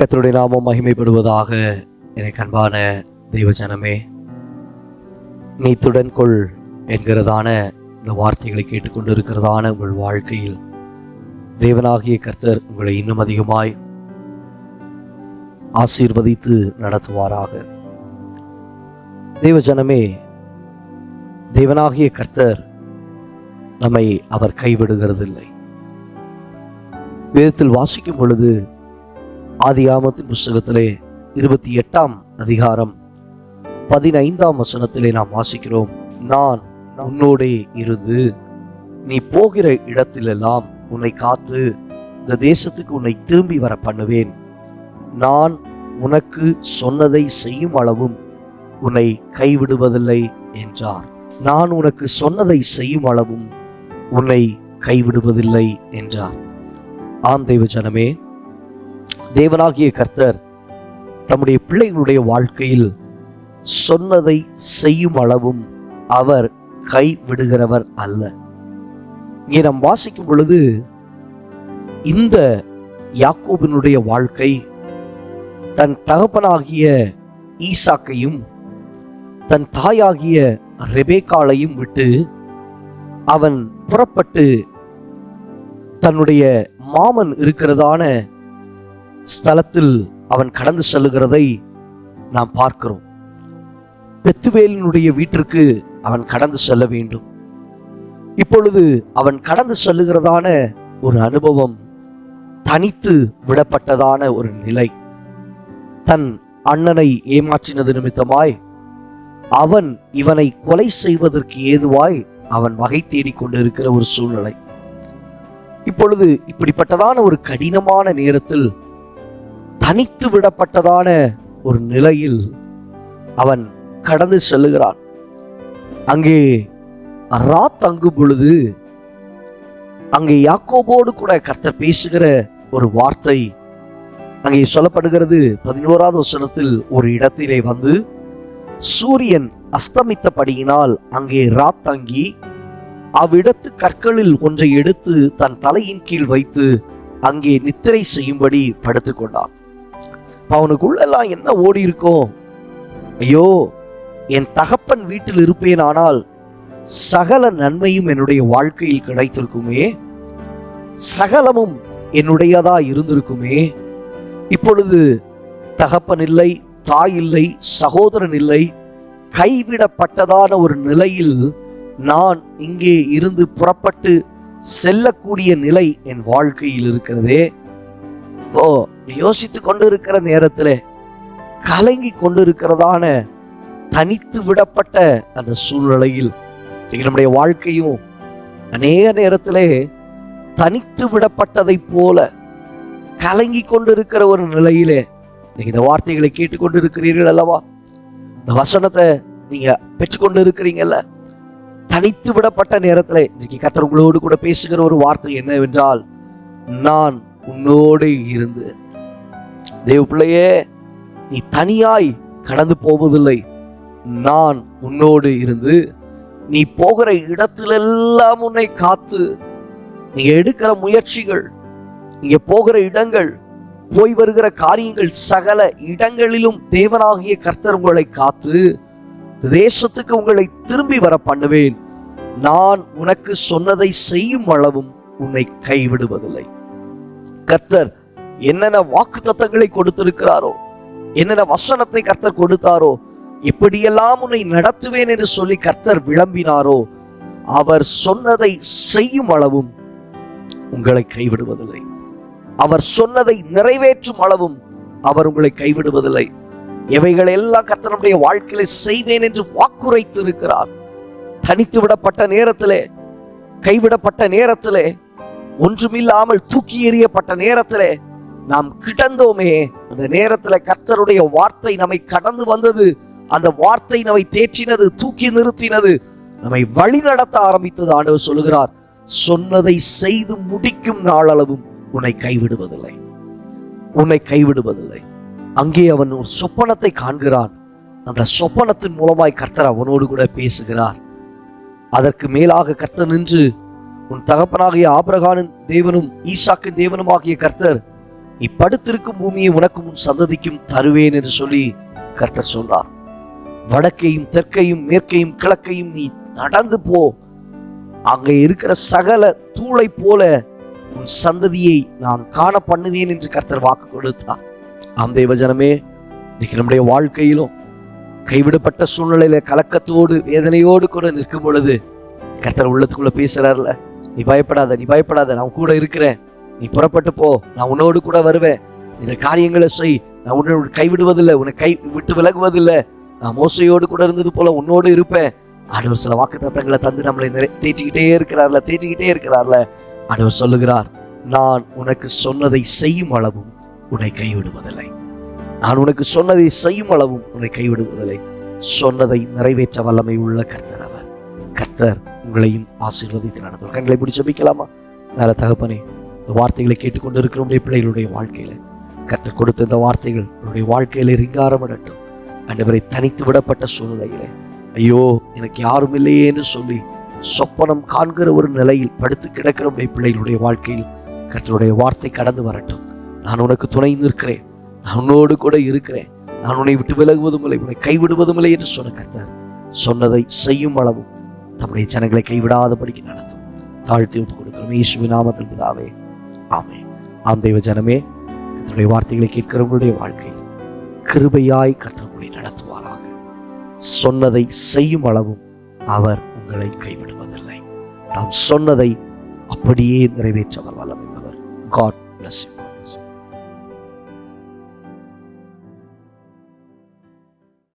கத்தருடைய நாமம் மகிமைப்படுவதாக எனக்கு அன்பான தெய்வஜனமே நீத்துடன் கொள் என்கிறதான இந்த வார்த்தைகளை கேட்டுக்கொண்டிருக்கிறதான உங்கள் வாழ்க்கையில். தேவனாகிய கர்த்தர் உங்களை இன்னும் அதிகமாய் ஆசீர்வதித்து நடத்துவாராக. தேவ ஜனமே தேவனாகிய கர்த்தர் நம்மை அவர் கைவிடுகிறதில்லை. வேதத்தில் வாசிக்கும் பொழுது ஆதியாமத்தின் புஸ்தகத்திலே இருபத்தி எட்டாம் அதிகாரம் பதினைந்தாம் வசனத்திலே நாம் வாசிக்கிறோம். நான் உன்னோடே இருந்து நீ போகிற இடத்திலெல்லாம் உன்னை காத்து இந்த தேசத்துக்கு உன்னை திரும்பி வர பண்ணுவேன் நான் உனக்கு சொன்னதை செய்யும் அளவும் உன்னை கைவிடுவதில்லை என்றார். நான் உனக்கு சொன்னதை செய்யும் அளவும் உன்னை கைவிடுவதில்லை என்றார். ஆம் தெய்வ ஜனமே தேவனாகிய கர்த்தர் தம்முடைய பிள்ளைகளுடைய வாழ்க்கையில் சொன்னதை செய்யும் அளவும் அவர் கை விடுகிறவர் அல்ல. இங்கே நாம் வாசிக்கும் பொழுது இந்த யாக்கோபினுடைய வாழ்க்கை தன் தகப்பனாகிய ஈசாக்கையும் தன் தாயாகிய ரெபேக்காலையும் விட்டு அவன் புறப்பட்டு தன்னுடைய மாமன் இருக்கிறதான ஸ்தலத்தில் அவன் கடந்து செல்லுகிறதை நாம் பார்க்கிறோம். பெத்துவேலினுடைய வீட்டிற்கு அவன் கடந்து செல்ல வேண்டும். இப்பொழுது அவன் கடந்து செல்லுகிறதான ஒரு அனுபவம் தனித்து விடப்பட்டதான ஒரு நிலை. தன் அண்ணனை ஏமாற்றினது நிமித்தமாய் அவன் இவனை கொலை செய்வதற்கு ஏதுவாய் அவன் வகை தேடிக் கொண்டிருக்கிற ஒரு சூழ்நிலை. இப்பொழுது இப்படிப்பட்டதான ஒரு கடினமான நேரத்தில் தனித்து விடப்பட்டதான ஒரு நிலையில் அவன் கடந்து செல்லுகிறான். அங்கே ராத் தங்கும் பொழுது அங்கே யாக்கோபோடு கூட கர்த்தர் பேசுகிற ஒரு வார்த்தை அங்கே சொல்லப்படுகிறது. பதினோராவது வசனத்தில் ஒரு இடத்திலே வந்து சூரியன் அஸ்தமித்தபடியினால் அங்கே ராத் தங்கி அவ்விடத்து கற்களில் ஒன்றை எடுத்து தன் தலையின் கீழ் வைத்து அங்கே நித்திரை செய்யும்படி படுத்துக்கொண்டான். அவனுக்குள்ளெல்லாம் என்ன ஓடி இருக்கும் ஐயோ என் தகப்பன் வீட்டில் இருப்பேன் ஆனால் சகல நன்மையும் என்னுடைய வாழ்க்கையில் கிடைத்திருக்குமே. சகலமும் என்னுடையதா இருந்திருக்குமே. இப்பொழுது தகப்பன் இல்லை தாய் இல்லை சகோதரன் இல்லை கைவிடப்பட்டதான ஒரு நிலையில் நான் இங்கே இருந்து புறப்பட்டு செல்லக்கூடிய நிலை என் வாழ்க்கையில் இருக்கிறதே. ஓ யோசித்து கொண்டு இருக்கிற நேரத்தில் கலங்கி கொண்டு இருக்கிறதான தனித்து விடப்பட்ட அந்த சூழ்நிலையில் நம்முடைய வாழ்க்கையும் அநேக நேரத்திலே தனித்து விடப்பட்டதை போல கலங்கி கொண்டிருக்கிற ஒரு நிலையிலே நீங்க இந்த வார்த்தைகளை கேட்டுக்கொண்டு இருக்கிறீர்கள் அல்லவா? இந்த வசனத்தை நீங்க பெற்றுக்கொண்டு இருக்கிறீங்கல்ல தனித்து விடப்பட்ட நேரத்தில் இன்னைக்கு கத்தர் உங்களோடு கூட பேசுகிற ஒரு வார்த்தை என்னவென்றால் நான் உன்னோடு இருந்து தேவ பிள்ளையே நீ தனியாய் கடந்து போவதில்லை. நான் உன்னோடு இருந்து நீ போகிற இடத்திலெல்லாம் உன்னை காத்து நீங்க எடுக்கிற முயற்சிகள் நீங்க போகிற இடங்கள் போய் வருகிற காரியங்கள் சகல இடங்களிலும் தேவனாகிய கர்த்தர் உங்களை காத்து தேசத்துக்கு உங்களை திரும்பி வர பண்ணுவேன். நான் உனக்கு சொன்னதை செய்யும் அளவும் உன்னை கைவிடுவதில்லை. கர்த்தர் என்னென்ன வாக்கு தத்தங்களை கொடுத்திருக்கிறாரோ என்னென்ன வசனத்தை கர்த்தர் கொடுத்தாரோ எப்படியெல்லாம் உன்னை நடத்துவேன் என்று சொல்லி கர்த்தர் விளம்பினாரோ அவர் சொன்னதை செய்யும் அளவும் உங்களை கைவிடுவதில்லை. அவர் சொன்னதை நிறைவேற்றும் அளவும் அவர் உங்களை கைவிடுவதில்லை. எவைகள் எல்லாம் கர்த்தனுடைய வாழ்க்கையில செய்வேன் என்று வாக்குரைத்து இருக்கிறார் தனித்து விடப்பட்ட நேரத்திலே கைவிடப்பட்ட நேரத்திலே ஒன்றுமில்லாமல் தூக்கி எறியப்பட்ட நேரத்திலே நாம் கிடந்தோமே. அந்த நேரத்துல கர்த்தருடைய வார்த்தை நம்மை கடந்து வந்தது. அந்த வார்த்தை நம்மை தேற்றினது தூக்கி நிறுத்தினது நம்மை வழி நடத்த ஆரம்பித்தது ஆண்டவர் சொல்லுகிறார். சொன்னதை செய்து முடிக்கும் நாளளவும் உன்னை கைவிடுவதில்லை. உன்னை கைவிடுவதில்லை. அங்கே அவன் ஒரு சொப்பனத்தை காண்கிறான். அந்த சொப்பனத்தின் மூலமாய் கர்த்தர் அவனோடு கூட பேசுகிறார். அதற்கு மேலாக கர்த்தர் நின்று உன் தகப்பனாகிய ஆபிரகானின் தேவனும் ஈசாக்கின் தேவனுமாகிய கர்த்தர் நீ படுத்திருக்கும் பூமியை உனக்கும் உன் சந்ததிக்கும் தருவேன் என்று சொல்லி கர்த்தர் சொல்றார். வடக்கையும் தெற்கையும் மேற்கையும் கிழக்கையும் நீ நடந்து போ. அங்கே இருக்கிற சகல தூளை போல உன் சந்ததியை நான் காண பண்ணுவேன் என்று கர்த்தர் வாக்கு கொடுத்தார். ஆம் தேவஜனமே இன்னைக்கு நம்முடைய வாழ்க்கையிலும் கைவிடப்பட்ட சூழ்நிலையில கலக்கத்தோடு வேதனையோடு கூட நிற்கும் பொழுது கர்த்தர் உள்ளத்துக்குள்ள பேசுறாருல நீ பயப்படாத நீ பயப்படாத நான் கூட இருக்கிறேன். நீ புறப்பட்டு போ. நான் உன்னோடு கூட வருவேன். இந்த காரியங்களை செய். நான் உன்னை கைவிடுவதில்லை. உன்னை கை விட்டு விலகுவதில்லை. நான் மோசையோடு கூட இருந்தது போல உன்னோடு இருப்பேன். ஆண்டவர் சில வாக்கு தத்தங்களை தந்து நம்மளை நிறை- தேய்ச்சிக்கிட்டே இருக்கிறார்ல தேய்ச்சிக்கிட்டே இருக்கிறார்ல. ஆண்டவர் சொல்லுகிறார் நான் உனக்கு சொன்னதை செய்யும் அளவும் உன்னை கைவிடுவதில்லை. நான் உனக்கு சொன்னதை செய்யும் அளவும் உன்னை கைவிடுவதில்லை. சொன்னதை நிறைவேற்ற வல்லமை உள்ள கர்த்தர் அவர். கர்த்தர் உங்களையும் ஆசீர்வதித்து நடத்துவார். கண்களை பிடிச்சபிக்கலாமா நல்ல தகப்பனே இந்த வார்த்தைகளை கேட்டுக்கொண்டு இருக்கிற பிள்ளைகளுடைய வாழ்க்கையில. கற்றுக் கொடுத்த இந்த வார்த்தைகள் உன்னுடைய வாழ்க்கையில ரிங்காரமிடட்டும் ஆண்டவரை தனித்து விடப்பட்ட சூழ்நிலையிலே. ஐயோ எனக்கு யாரும் இல்லையே என்று சொல்லி சொப்பனம் காண்கிற ஒரு நிலையில் படுத்து கிடக்கிற பிள்ளைகளுடைய வாழ்க்கையில் கர்த்தருடைய வார்த்தை கடந்து வரட்டும். நான் உனக்கு துணை நிற்கிறேன். நான் உன்னோடு கூட இருக்கிறேன். நான் உன்னை விட்டு விலகுவதும் இல்லை. உன்னை கைவிடுவதும் இல்லை என்று சொன்ன கர்த்தர் சொன்னதை செய்யும் அளவும் தம்முடைய ஜனங்களை கைவிடாதபடிக்கு நடத்தும். தாழ்த்தி ஒப்புக் கொடுக்கிறோம். இயேசுவின் நாமத்தில் பிதாவே ஆமே ஆம் தெய்வ ஜனமே கர்த்தருடைய வார்த்தைகளை கேட்கிறவங்களுடைய வாழ்க்கை கிருபையாய் கர்த்தர் நடத்துவாராக. சொன்னதை செய்யும் அளவும் அவர் உங்களை கைவிடுவதில்லை. தாம் சொன்னதை அப்படியே நிறைவேற்றவர் வல்லமையுள்ளவர் காட் பிளஸ் யூ